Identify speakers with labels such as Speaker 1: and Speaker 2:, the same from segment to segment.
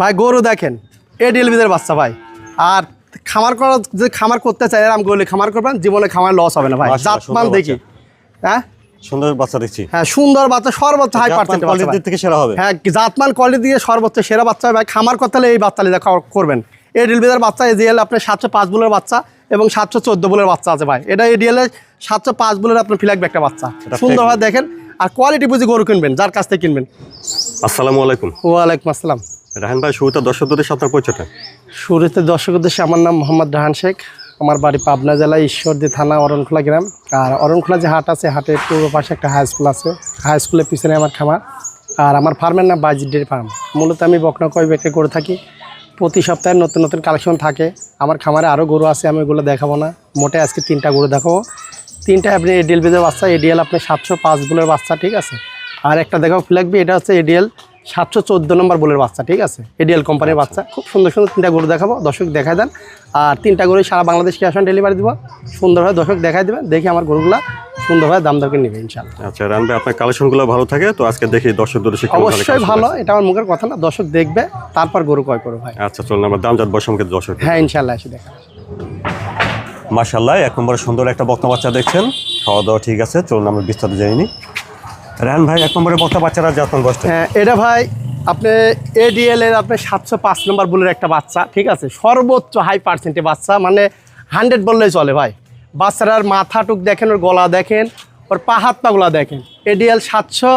Speaker 1: ভাই গরু দেখেন এডিএল বিদের বাচ্চা ভাই। আর খামার করা যে খামার করতে চাই আমি গরু খামার করবেন জীবনে খামার লস হবে না ভাই জাতমান দেখি। হ্যাঁ?
Speaker 2: সুন্দর বাচ্চা দেখছি।
Speaker 1: হ্যাঁ সুন্দর বাচ্চা সর্বোচ্চ হাই পার্সেন্ট
Speaker 2: দিক থেকে সেরা হবে।
Speaker 1: হ্যাঁ জাতমান কোয়ালিটি দিয়ে সর্বোচ্চ সেরা বাচ্চা ভাই। খামার করতে হলে এই বাচ্চা লিদা খাওয়া করবেন। এডিএল বিদের বাচ্চা এজিএল আপনার সাতশো পাঁচ বুলের বাচ্চা এবং সাতশো চোদ্দ বুলের বাচ্চা আছে ভাই। এটা এডিএল সাতশো পাঁচ বুলের আপনার ফিলাকবে একটা বাচ্চা। সুন্দরভাবে দেখেন। আর কোয়ালিটি বুঝে গরু কিনবেন যার কাছ থেকে কিনবেন।
Speaker 2: আসসালামু আলাইকুম।
Speaker 1: ওয়ালাইকুম আসসালাম।
Speaker 2: রাহান ভাই, শুরুতে দর্শকদের সাথে আপনার পরিচয়টা।
Speaker 1: শুরুতে দর্শক উদ্দেশ্যে আমার নাম মোহাম্মদ রাহান শেখ। আমার বাড়ি পাবনা জেলা ঈশ্বরদী থানা অরণখোলা গ্রাম। আর অরণখোলা যে হাট আছে, হাটের পূর্ব পাশে একটা হাই স্কুল আছে। হাই স্কুলের পিছনে আমার খামার। আর আমার ফার্মের নাম বাইজির ডেয়ারি ফার্ম মূলত আমি বকনা কয় বিক্রি করে থাকি। প্রতি সপ্তাহে নতুন নতুন কালেকশন থাকে। আমার খামারে আরও গরু আছে, আমি ওগুলো দেখাবো না। মোটে আজকে তিনটা গরু দেখাবো। তিনটা আপনি এডিএল বেজের বাচ্চা এডিএল আপনি সাতশো পাঁচ বুলের বাচ্চা, ঠিক আছে? আর একটা দেখাও ফ্ল্যাগবি এটা হচ্ছে এডিএল সাতশো চোদ্দ নম্বর বুলের বাচ্চা ঠিক আছে? এডিএল কোম্পানির বাচ্চা। খুব সুন্দর সুন্দর তিনটা গরু দেখাবো দর্শক দেখাই দেন। আর তিনটা গরু সারা বাংলাদেশ ক্যাশ অন ডেলিভারি দিব। সুন্দরভাবে দর্শক দেখাই দেবেন দেখি আমার গরুগুলা সুন্দরভাবে দাম দরকে নেবে ইনশাল্লাহ
Speaker 2: আচ্ছা ভাই আপনার কালেকশনগুলো ভালো থাকে? তো আজকে দেখি দর্শক দর্শক
Speaker 1: অবশ্যই ভালো এটা আমার মুখের কথা না দর্শক দেখবে তারপর গরু ক্রয় করবে ভাই।
Speaker 2: আচ্ছা চলুন আমার দাম জাত বসমকে দর্শক
Speaker 1: হ্যাঁ ইনশাল্লাহ এসে দেখা।
Speaker 2: মাশাল্লাহ এক নম্বরে সুন্দর একটা বক্তা বাচ্চা দেখছেন। খাওয়া দাওয়া ঠিক আছে চলুন আমরা বিস্তারিত জানি নি রাহান ভাই এক নম্বরে বক্তা বাচ্চারা জাতমান বসতে
Speaker 1: হ্যাঁ এটা ভাই আপনি এডিএল এর আপনি সাতশো পাঁচ নম্বর বুলের একটা বাচ্চা ঠিক আছে? সর্বোচ্চ হাই পার্সেন্টে বাচ্চা মানে হান্ড্রেড বললেই চলে ভাই। বাচ্চাটার মাথাটুক দেখেন ওর গলা দেখেন ওর পা হাত পাগুলা দেখেন। এডিএল সাতশো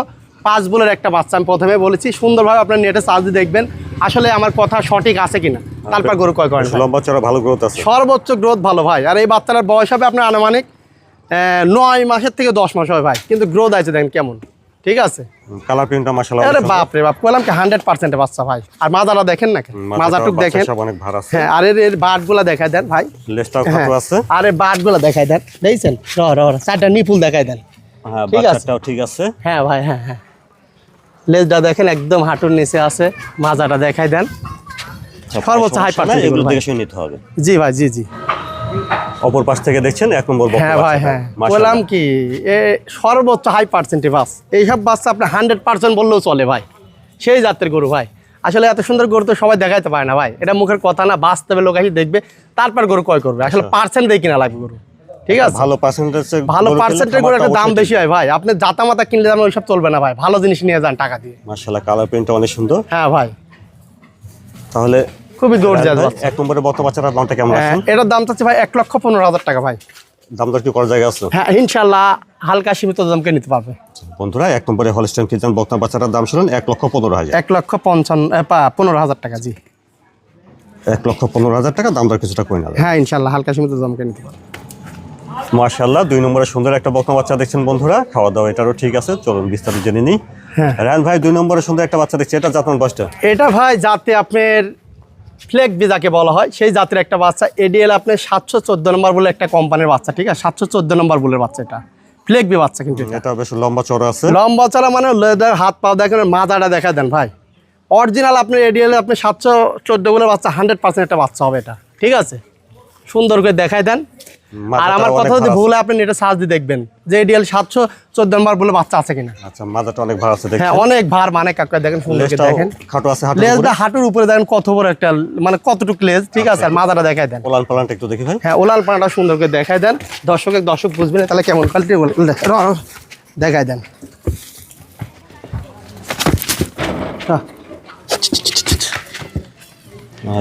Speaker 1: পাঁচ বুলের একটা বাচ্চা আমি প্রথমে বলেছি সুন্দরভাবে আপনার নেটে চার্জ দিয়ে দেখবেন আসলে আমার কথা সঠিক আছে কিনা। তারপর গরু কয় করেন
Speaker 2: চড়া ভালো গ্রোথ আছে।
Speaker 1: সর্বোচ্চ গ্রোথ ভালো ভাই। আর এই বাচ্চাটার বয়স হবে আপনার আনুমানিক নয় মাসের থেকে দশ মাস হবে ভাই। কিন্তু গ্রোথ আছে দেখেন কেমন। ঠিক আছে?
Speaker 2: কালার প্রিন্টটা মাশাল্লাহ
Speaker 1: আরে বাপ রে বাপ বললাম কি হান্ড্রেড পার্সেন্ট বাচ্চা ভাই। আর মাজারা দেখেন না মাজারটুক দেখেন।
Speaker 2: সব অনেক ভার আছে।
Speaker 1: হ্যাঁ আর এর বাটগুলা দেখাই দেন ভাই।
Speaker 2: লেজটাও
Speaker 1: হ্যাঁ
Speaker 2: খাটো আছে?
Speaker 1: আরে বাটগুলা দেখাই দেন। দেখছেন? র র র, চারটা নিপুল দেখাই দেন।
Speaker 2: হ্যাঁ। বাচ্চাটাও ঠিক আছে।
Speaker 1: হ্যাঁ ভাই হ্যাঁ হ্যাঁ। লেজটা দেখেন একদম হাঁটুর নিচে আছে। মাজাটা দেখাই দেন। সর্বোচ্চ হাই পার্সেন্ট
Speaker 2: এগুলো দেখে শুনে নিতে হবে।
Speaker 1: জি ভাই জি জি।
Speaker 2: অপর পাশ থেকে দেখছেন এক নম্বর
Speaker 1: হ্যাঁ ভাই হ্যাঁ। বললাম কি এ সর্বোচ্চ হাই পার্সেন্টে বাস এইসব বাচ্চা আপনি হান্ড্রেড পার্সেন্ট বললেও চলে ভাই। সেই জাতের গরু ভাই। আসলে এত সুন্দর গরু তো সবাই দেখাইতে পারে না ভাই। এটা মুখের কথা না বাস্তবে লোক এসে দেখবে তারপর গরু ক্রয় করবে। আসলে পার্সেন্ট দিয়ে কিনা লাগবে গরু। ঠিক আছে?
Speaker 2: ভালো পার্সেন্টেজ
Speaker 1: ভালো পার্সেন্টের গরু একটা দাম বেশি হয় ভাই। আপনি জাতা মাতা কিনলে দাম ওইসব চলবে না ভাই। ভালো জিনিস নিয়ে যান টাকা দিয়ে।
Speaker 2: মাশাআল্লাহ কালার প্রিন্টটা অনেক সুন্দর।
Speaker 1: হ্যাঁ ভাই।
Speaker 2: তাহলে
Speaker 1: খুবই
Speaker 2: ভাই, এক নম্বরে বক্তা বাচ্চাটার দামটা কেমন আছে?
Speaker 1: হ্যাঁ এটার দাম চাচ্ছে ভাই এক লক্ষ পনেরো হাজার টাকা ভাই।
Speaker 2: দাম দর কি করার জায়গা আছে?
Speaker 1: হ্যাঁ ইনশাল্লাহ হালকা সীমিত দামকে নিতে পারবে।
Speaker 2: বন্ধুরা এক নম্বরে হলস্টাইন ফিজান বক্তা বাচ্চাটার দাম শুনুন এক লক্ষ পনেরো হাজার।
Speaker 1: এক লক্ষ পঞ্চান্ন পনেরো হাজার টাকা জি।
Speaker 2: এক লক্ষ পনেরো হাজার টাকা দাম দর কিছুটা করে নেবে
Speaker 1: হ্যাঁ ইনশাল্লাহ হালকা সীমিত দামকে নিতে পারবে।
Speaker 2: মার্শাল্লাহ দুই নম্বরে সুন্দর একটা বক্তা বাচ্চা দেখছেন বন্ধুরা। খাওয়া দাওয়া এটারও ঠিক আছে চলুন বিস্তারিত জেনে নিই।
Speaker 1: হ্যাঁ।
Speaker 2: রায়ন ভাই দুই নম্বরে সুন্দর একটা বাচ্চা দেখছি এটা জাতমান বয়সটা?
Speaker 1: এটা ভাই যাতে আপনার ফ্লেক যাকে বলা হয় সেই জাতের একটা বাচ্চা। এডিএল আপনার সাতশো চোদ্দ নম্বর বলে একটা কোম্পানির বাচ্চা ঠিক আছে? সাতশো চোদ্দ নম্বর বলে বাচ্চা এটা। ফ্লেক বি বাচ্চা কিন্তু এটা।
Speaker 2: বেশ লম্বা চড়া আছে।
Speaker 1: লম্বা চড়া মানে লেদার হাত পা দেখেন মাথাটা দেখা দেন ভাই। অরিজিনাল আপনার এডিএল আপনি সাতশো চোদ্দ বলে বাচ্চা হান্ড্রেড পার্সেন্ট একটা বাচ্চা হবে এটা ঠিক আছে? সুন্দর করে দেখাই দেন। আর আমার কথা যদি ভুল আপনি এটা সার্চ দিয়ে দেখবেন যে এডিএল সাতশো চোদ্দ নম্বর বলে বাচ্চা আছে কিনা।
Speaker 2: আচ্ছা মাজাটা অনেক ভার আছে
Speaker 1: হ্যাঁ অনেক ভার মানে কাকা দেখেন সুন্দর দেখেন।
Speaker 2: খাটো আছে
Speaker 1: লেজটা। হাঁটুর উপরে দেখেন কত বড় একটা মানে কতটুকু লেজ ঠিক আছে? আর মাথাটা দেখাই দেন।
Speaker 2: ওলান পালানটা একটু দেখি ভাই।
Speaker 1: হ্যাঁ ওলাল পানাটা সুন্দর করে দেখাই দেন। দর্শকের দর্শক বুঝবেন তাহলে কেমন কোয়ালিটি দেখাই দেন। হ্যাঁ,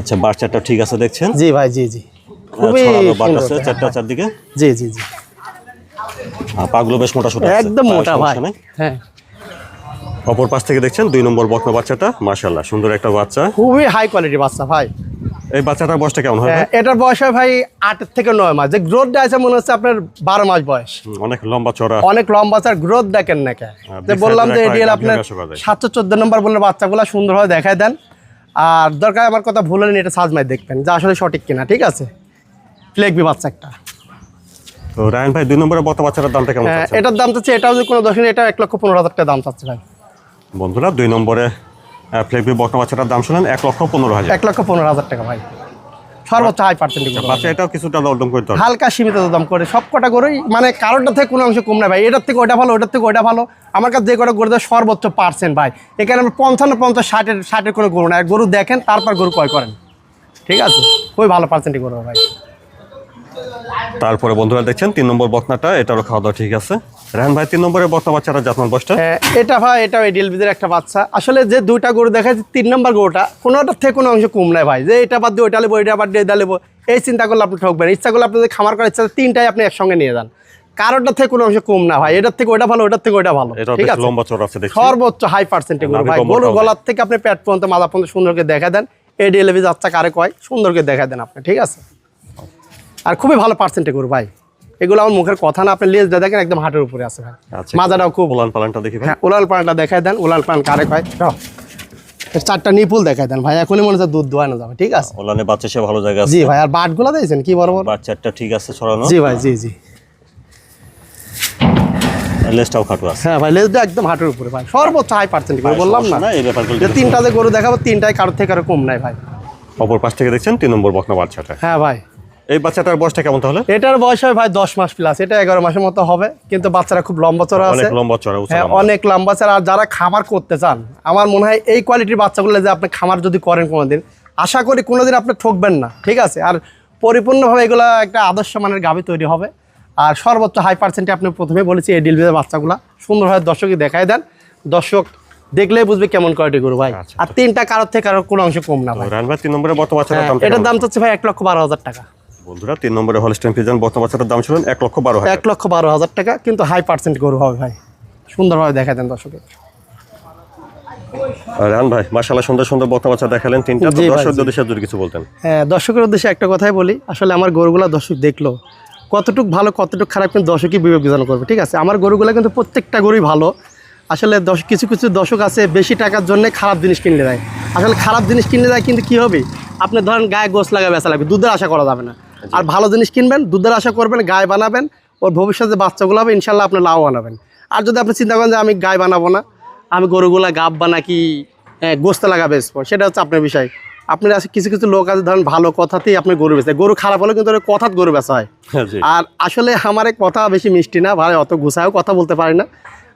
Speaker 2: আচ্ছা বাচ্চাটা ঠিক আছে দেখছেন?
Speaker 1: জি ভাই জি জি। খুবই হ্যাঁ,
Speaker 2: চারটা চারদিকে?
Speaker 1: জি জি জি।
Speaker 2: পাগুলো বেশ মোটা সোটা
Speaker 1: একদম মোটা ভাই। হ্যাঁ।
Speaker 2: অপর পাশ থেকে দেখছেন দুই নম্বর বকনা বাচ্চাটা? মাশাল্লাহ সুন্দর একটা বাচ্চা।
Speaker 1: খুবই হাই কোয়ালিটি বাচ্চা ভাই।
Speaker 2: এই বাচ্চাটার বয়সটা কেমন হয়
Speaker 1: হ্যাঁ, এটার বয়স হয় ভাই আট থেকে নয় মাস। যে গ্রোথটা আছে মনে হচ্ছে আপনার বারো মাস বয়স।
Speaker 2: অনেক লম্বা চড়া।
Speaker 1: অনেক লম্বা গ্রোথ দেখেন না
Speaker 2: হ্যাঁ,
Speaker 1: যে বললাম যে এডিএল আপনার। সাতশো চোদ্দ নম্বর বলে বাচ্চাগুলো সুন্দরভাবে দেখায় দেন। আর দরকার আমার কথা ভুল হলে এটা সাজমাই দেখবেন যে আসলে সঠিক কিনা ঠিক আছে? ফ্লেগবি বাচ্চা একটা।
Speaker 2: তো রায়ন ভাই দুই নম্বরের বকনা বাচ্চাটার দামটা কেমন
Speaker 1: হ্যাঁ? এটার দাম চাচ্ছে এটাও যদি কোনো দর্শন এটা এক লক্ষ পনেরো হাজার টাকা দাম চাচ্ছে ভাই।
Speaker 2: বন্ধুরা দুই নম্বরে ফ্লেগবি বকনা বাচ্চাটার দাম শুনেন এক লক্ষ পনেরো হাজার।
Speaker 1: এক লক্ষ পনেরো হাজার টাকা ভাই। সর্বোচ্চ হাই পার্সেন্টেজ
Speaker 2: বাচ্চা এটাও কিছুটা দরদম করতে হবে
Speaker 1: হালকা সীমিত দাম করে সব কটা গরুই মানে কারোরটা থেকে কোনো অংশ কম না ভাই। এটার থেকে ওটা ভালো ওটার থেকে ওটা ভালো। আমার কাছে যে কটা গরু দেয় সর্বোচ্চ পার্সেন্ট ভাই। এখানে আমরা পঞ্চান্ন পঞ্চাশ ষাটের ষাটের কোনো গরু না। গরু দেখেন তারপর গরু ক্রয় করেন। ঠিক আছে? খুবই ভালো পার্সেন্টেজ গরু ভাই।
Speaker 2: তারপরে বন্ধুরা দেখছেন তিন নম্বর বকনাটা এটারও খাওয়া দাওয়া ঠিক আছে। রেহান ভাই তিন নম্বরের বকনা বাচ্চাটা জাতমান বয়সটা?
Speaker 1: হ্যাঁ, এটা ভাই এটা ওই ডিএলবিদের একটা বাচ্চা। আসলে যে দুইটা গরু দেখা যাচ্ছে তিন নম্বর গরুটা কোনোটার থেকে কোনো অংশ কম নাই ভাই। যে এটা বাদ দিয়ে ওইটা নেব ওইটা বাদ দিয়ে এটা নেব এই চিন্তা করলে আপনি ঠকবেন। ইচ্ছা করলে আপনি যদি খামার করার ইচ্ছা তিনটাই আপনি একসঙ্গে নিয়ে যান। কারোরটার থেকে কোনো অংশ কম না ভাই। এটার থেকে ওইটা ভালো ওইটার থেকে ওইটা ভালো। ঠিক আছে?
Speaker 2: লম্বা চড় আছে
Speaker 1: সর্বোচ্চ হাই পার্সেন্টেজ গরু ভাই। গরুর গলার থেকে আপনি পেট পর্যন্ত মাথা পর্যন্ত সুন্দরকে দেখা দেন। এই ডিএলবি যাচ্ছা কারে কয়? সুন্দরকে দেখা দেন আপনি ঠিক আছে? আর খুবই ভালো পার্সেন্টে গরু ভাই। এগুলো আমার মুখের কথা না আপনি লেজ দিয়ে দেখেন একদম হাটের উপরে আছে ভাই।
Speaker 2: আচ্ছা।
Speaker 1: মাজাটাও খুব
Speaker 2: পোলান পালানটা দেখি
Speaker 1: হ্যাঁ উলাল পানটা দেখাই দেন উলাল পালান কারে কয়? চারটা নিপুল দেখাই দেন ভাই। এখনই মনে হচ্ছে দুধ দোয়ানো যাবে ঠিক আছে?
Speaker 2: ওলানে বাচ্চা সে ভালো জায়গা আছে।
Speaker 1: জি ভাই আর বাটগুলো দিয়েছেন কি বড় বড়?
Speaker 2: বাচ্চাটা ঠিক আছে ছড়ানো।
Speaker 1: জি ভাই জি জি।
Speaker 2: লেজটাও খাটু আছে।
Speaker 1: হ্যাঁ ভাই লেজটা একদম হাটের উপরে ভাই। সর্বোচ্চ হাই পার্সেন্ট করে বললাম না?
Speaker 2: এই ব্যাপারগুলো
Speaker 1: তিনটা যে গরু দেখাবো তিনটায় কারোর থেকে কারও কম নাই ভাই।
Speaker 2: অপর পাশ থেকে দেখছেন তিন নম্বর বকনা বাচ্চাটা।
Speaker 1: হ্যাঁ ভাই।
Speaker 2: এই বাচ্চাটার বয়সটা কেমন তাহলে?
Speaker 1: এটার বয়স হয় ভাই দশ মাস প্লাস এটা এগারো মাসের মতো হবে কিন্তু বাচ্চারা খুব লম্বা চড়া আছে।
Speaker 2: অনেক লম্বা চড়া
Speaker 1: হ্যাঁ অনেক লম্বা চড়া। আর যারা খামার করতে চান আমার মনে হয় এই কোয়ালিটির বাচ্চাগুলো যে আপনি খামার যদি করেন কোনোদিন আশা করি কোনোদিন আপনি ঠকবেন না ঠিক আছে? আর পরিপূর্ণভাবে এগুলো একটা আদর্শ মানের গাভী তৈরি হবে। আর সর্বোচ্চ হাই পার্সেন্টে আপনি প্রথমে বলেছি এই ডিলভিদের বাচ্চাগুলো। সুন্দরভাবে দর্শককে দেখাই দেন। দর্শক দেখলেই বুঝবে কেমন কোয়ালিটি করব ভাই।
Speaker 2: আচ্ছা।
Speaker 1: আর তিনটা কারোর থেকে কারোর কোনো অংশ কম না ভাই।
Speaker 2: রান তিন নম্বরের বর্তমান বাচ্চাটার
Speaker 1: হ্যাঁ, এটার? দাম চাচ্ছে ভাই এক লক্ষ বারো হাজার টাকা।
Speaker 2: বন্ধুরা তিন নম্বরে হলস্টেন ফিজান বর্তমান বাচ্চাটার দাম ছিলেন এক লক্ষ বারো
Speaker 1: এক লক্ষ বারো হাজার টাকা কিন্তু হাই পার্সেন্ট গরু হবে ভাই। সুন্দরভাবে দেখা দেন দর্শকে
Speaker 2: রান ভাই মাসাল্লাহ সুন্দর সুন্দর বর্তমান বাচ্চা দেখালেন তিনটা। তো
Speaker 1: জি ভাই,
Speaker 2: দর্শক যদি যদি কিছু বলতেন।
Speaker 1: হ্যাঁ দর্শকের উদ্দেশ্যে একটা কথাই বলি আসলে আমার গরুগুলো দর্শক দেখল। কতটুক ভালো কতটুক খারাপ কিন্তু দর্শকই বিবেচনা করবে ঠিক আছে? আমার গরুগুলো কিন্তু প্রত্যেকটা গরুই ভালো। আসলে দশ কিছু কিছু দর্শক আছে বেশি টাকার জন্য খারাপ জিনিস কিনলে দেয়। আসলে খারাপ জিনিস কিনলে দেয় কিন্তু কি হবে? আপনি ধরেন গায়ে গোস লাগা বেচা লাগবে দুধের আশা করা যাবে না। আর ভালো জিনিস কিনবেন দুধের আশা করবেন গায়ে বানাবেন ওর ভবিষ্যতে বাচ্চাগুলো হবে ইনশাল্লাহ আপনি লাভ বানাবেন আর যদি আপনি চিন্তা করেন যে আমি গায়ে বানাবো না আমি গরুগুলা গাব বানা কি হ্যাঁ, গোস্ত লাগা বেচবো সেটা হচ্ছে আপনার বিষয়। আপনার আছে কিছু কিছু লোক আছে ধরেন ভালো কথাতেই আপনি গরু বেচে গরু খারাপ হলে কিন্তু কথাত গরু বেচা হয়। আর আসলে আমার এক কথা বেশি মিষ্টি না ভাই অত গুছায়ও কথা বলতে পারি না।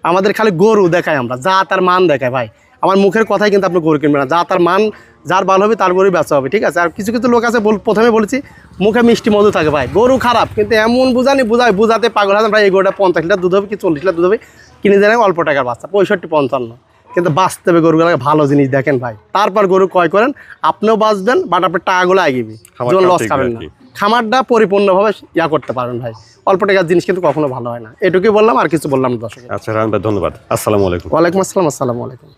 Speaker 1: আমাদের খালি গরু দেখায় আমরা যা তার মান দেখায় ভাই। আমার মুখের কথাই কিন্তু আপনি গরু কিনবেন না। যা তার মান যার ভালো হবে তার গরুই বেচা হবে ঠিক আছে? আর কিছু কিছু লোক আছে প্রথমে বলেছি মুখে মিষ্টি মধু থাকে ভাই। গরু খারাপ কিন্তু এমন বুঝানি বুঝায় বুঝাতে পাগল হাজার ভাই এই গরুটা পঞ্চাশ লিটার দুধ হবে কি চল্লিশ লিটার দুধ হবে? কিনে দেন অল্প টাকার বাচ্চা পঁয়ষট্টি পঞ্চান্ন। কিন্তু বাস্তবে গরুগুলোকে ভালো জিনিস দেখেন ভাই। তারপর গরু ক্রয় করেন আপনিও বাঁচবেন বাট আপনার টাকাগুলো আগিবি
Speaker 2: খামারটাও
Speaker 1: লস খাবেন না। খামারটা পরিপূর্ণভাবে ইয়া করতে পারবেন ভাই। অল্প টাকার জিনিস কিন্তু কখনো ভালো হয় না। এটুকুই বললাম আর কিছু বললাম দর্শক
Speaker 2: আচ্ছা ধন্যবাদ। আসসালামু আলাইকুম।
Speaker 1: ওয়ালাইকুম আসসালাম আসসালামু আলাইকুম।